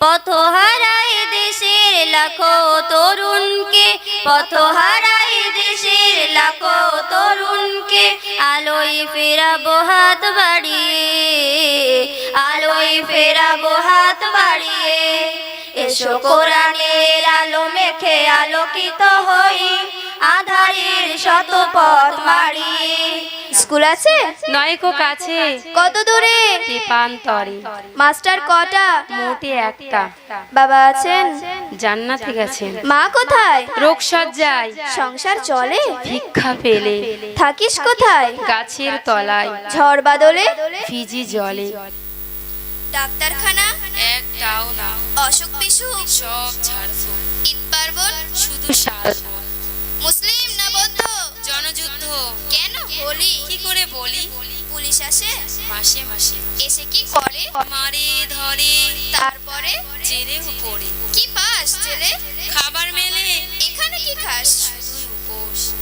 পথহারাই দেশের লাখো তরুণকে, পথ হারাই দেশের লাখো তরুণকে, আলোয় ফেরাবো হাত বাড়িয়ে, আলোয় ফেরাবো হাত বাড়িয়ে। এসো কোরআনের আলো মেখে আলোকিত হই আধারের শত পথ মারিয়ে স্কুল আছে? নয়কো কাছে কত দূরে? দীপান্তরে। মাস্টার কটা? মোটে একটা। বাবা আছেন? জান্নাতে গেছেন মা কোথায়? রোগসজ্জায় সংসার চলে? ভিক্ষা পেলে। থাকিস কোথায়? গাছের তলায়। ঝড় বাদলে? ফিজি জলে। ডাক্তারখানা? একটাও না। অসুখ বিসুখ? সব ছাড়ছো ঈদ পার্বণ? শুধু সারছো মুসলিম না বৌদ্ধ? জনযুদ্ধ। কেন? বলি। কি করে বলি? পুলিশ আসে? মাসে মাসে। এসে কি করে? মারে ধরে। তারপরে? জেরেও পড়ে কি পাস ছেলে খাবার মেলে। এখানে কি খাস?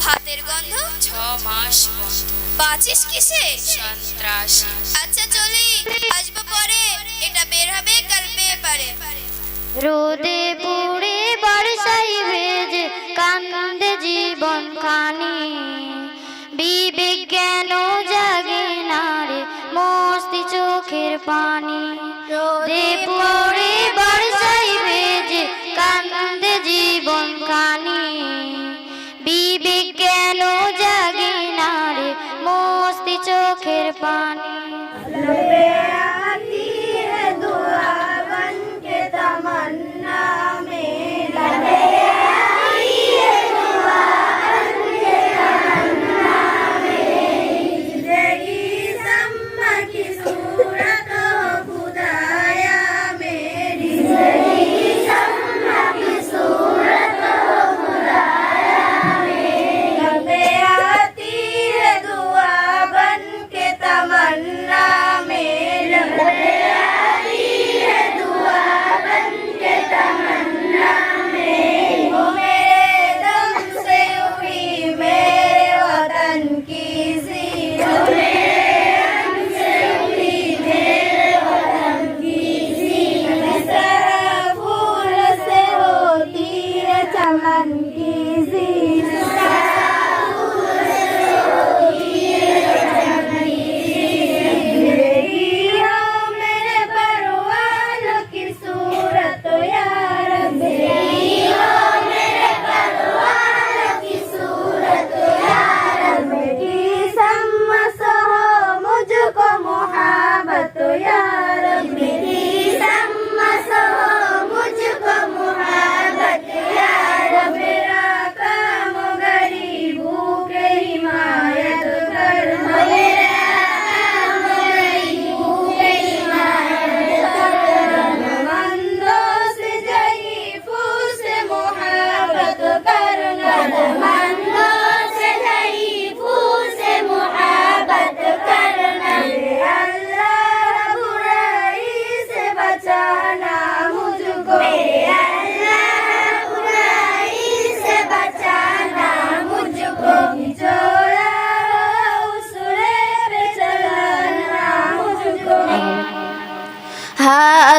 ভাতের গন্ধ? ছ মাস বন্ধ। বাঁচিস কিসে? সন্ত্রাসী। আচ্ছা চলি। আসব পরে। এটা বের হবে কাল পেপারে। রোদে পুড়ে বর্ষাই ভেজে কান্দে জীবন খানি। বিবেক জ্ঞান জাগে না রে? মস্তি চোখের পানি। রোদে পুড়ে বর্ষাই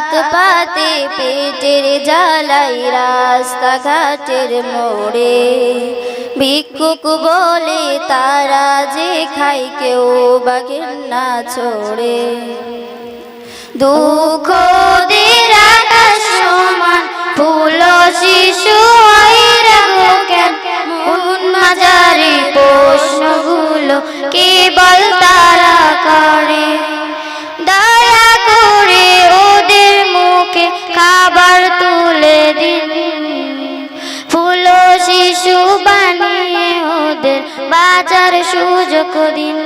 হাত পাতে পেটের জ্বালাই রাস্তাঘাটের মোড়ে। ভিক্ষুক বলে তারা যে খাই কেউ বাগের না ছড়ে। দুঃখ সমান, ফুল শিশু কেন? মন মাজারি প্রশ্নগুলো কেবল তারা বাজার সুযোগ দিন।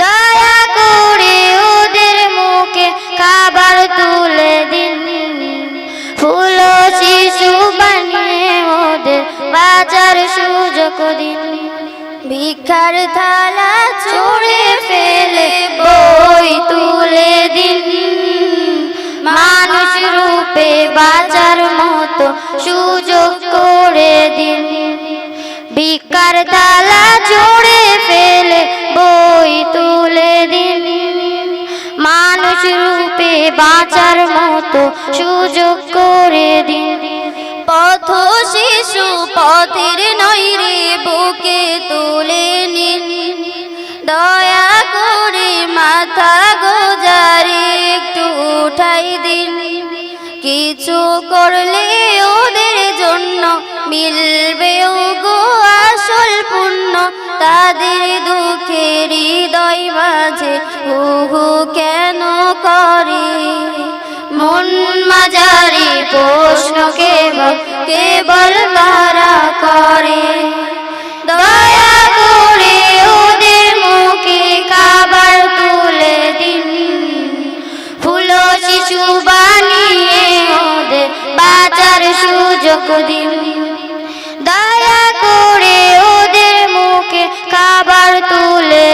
দয়া করে ওদের মুখে খাবার তুলে দিন। ফুল শিশু বানিয়ে ওদের বাজার সুযোগ দিন। ভিক্ষার থালা ছুঁড়ে ফেলে বই তুলে দিন। মানুষ রূপে বাঁচার মতো সুযোগ করে দিন। ভিক্ষার তালা মানুষ রূপে বাঁচার মতো সুযোগ করে দিন। পথ শিশু পথের নৈরে বুকে তুলে নিন। দয়া করে মাথা গোজারে একটু উঠাই দিন। কিছু করলে ওদের জন্য মিলবেও গো আসল পুণ্য। তাদের দুঃখ হৃদয় মাঝে হু হু কেন করে? মন মাজারি প্রশ্ন কেবল কেবল তারা করে। দয়া করে ওদের মুখে খাবার তুলে দিন। ফুল শিশু বানিয়ে ওদের বাঁচার সুযোগ দিন। দয়া করে ওদের মুখে খাবার তুলে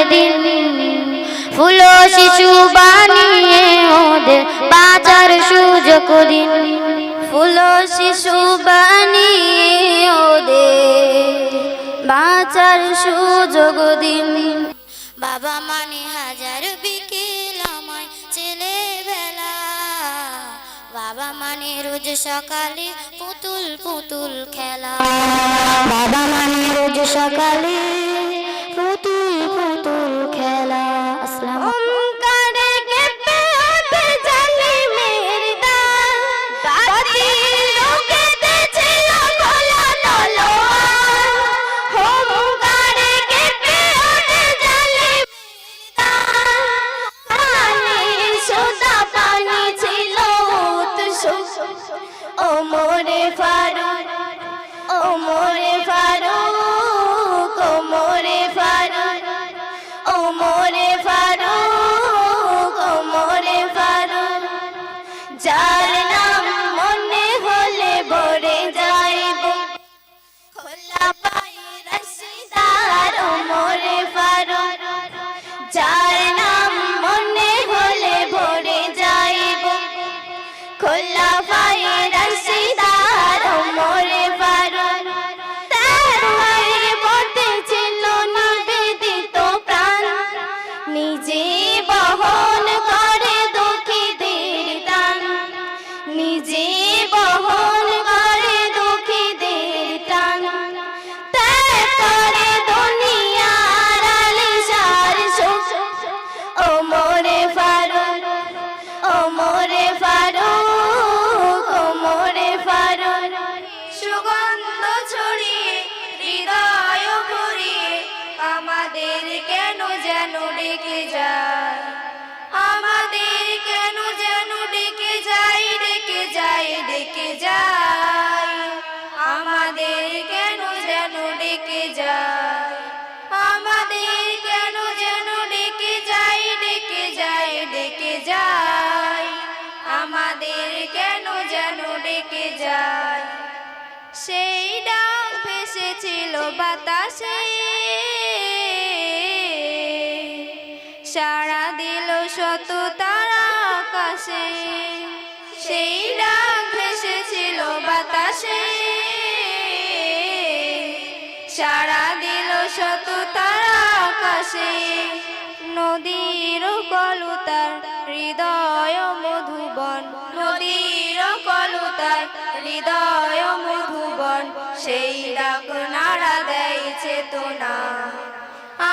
ফুল শিশু বানিয়ে ওদের বাঁচার সুযোগ দিন। ফুল শিশু বানিয়ে ওদের বাঁচার সুযোগ দিন। বাবা মানে হাজার বিকেল আমায় ছেলেবেলা। বাবা মানে রোজ সকালে পুতুল পুতুল খেলা। বাবা মানে রোজ সকালে ওমরে ফারুক ওমরে ফারুক সেই ডাক ভেসেছিল বাতাসে। সারা দিল শত তারা আকাশে। সেই ডাক ভেসেছিল বাতাসে। সারা দিল শত তারা আকাশে। নদীর কলুতার হৃদয় মধুবন। নদীর কলুতার হৃদয় সেই ডাক নাড়া দেয় চেতনা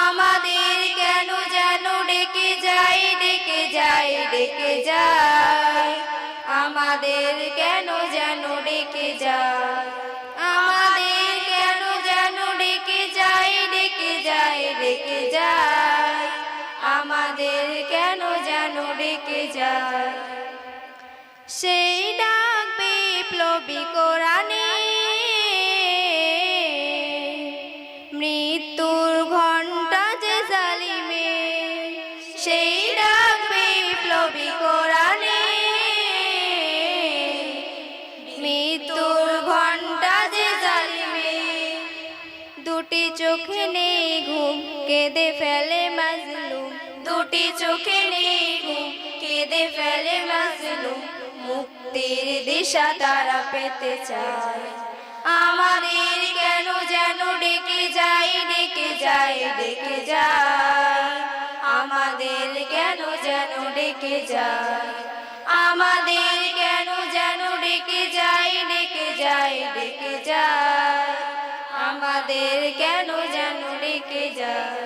আমাদের কেন যেন ডেকে যাই ডেকে যাই ডেকে যায়। আমাদের কেন যেন ডেকে যায়, আমাদের কেন যেন ডেকে যাই ডেকে যাই ডেকে যায়। আমাদের কেন যেন ডেকে যায়। সেই ডাক বিপ্লবী কোরআনে কেঁদে ফেলে মাজলুম। দুটি চোখে নেই কেঁদে ফেলে মাজলুম। মুক্তির দিশা তারা পেতে চায়। আমাদের কেন যেন ডেকে যাই ডেকে যাই ডেকে যায়। আমাদের কেন যেন ডেকে যায়? আমাদের কেন যেন ডেকে যাই ডেকে যাই ডেকে যায়? আমাদের কেন যেন ডেকে যায়?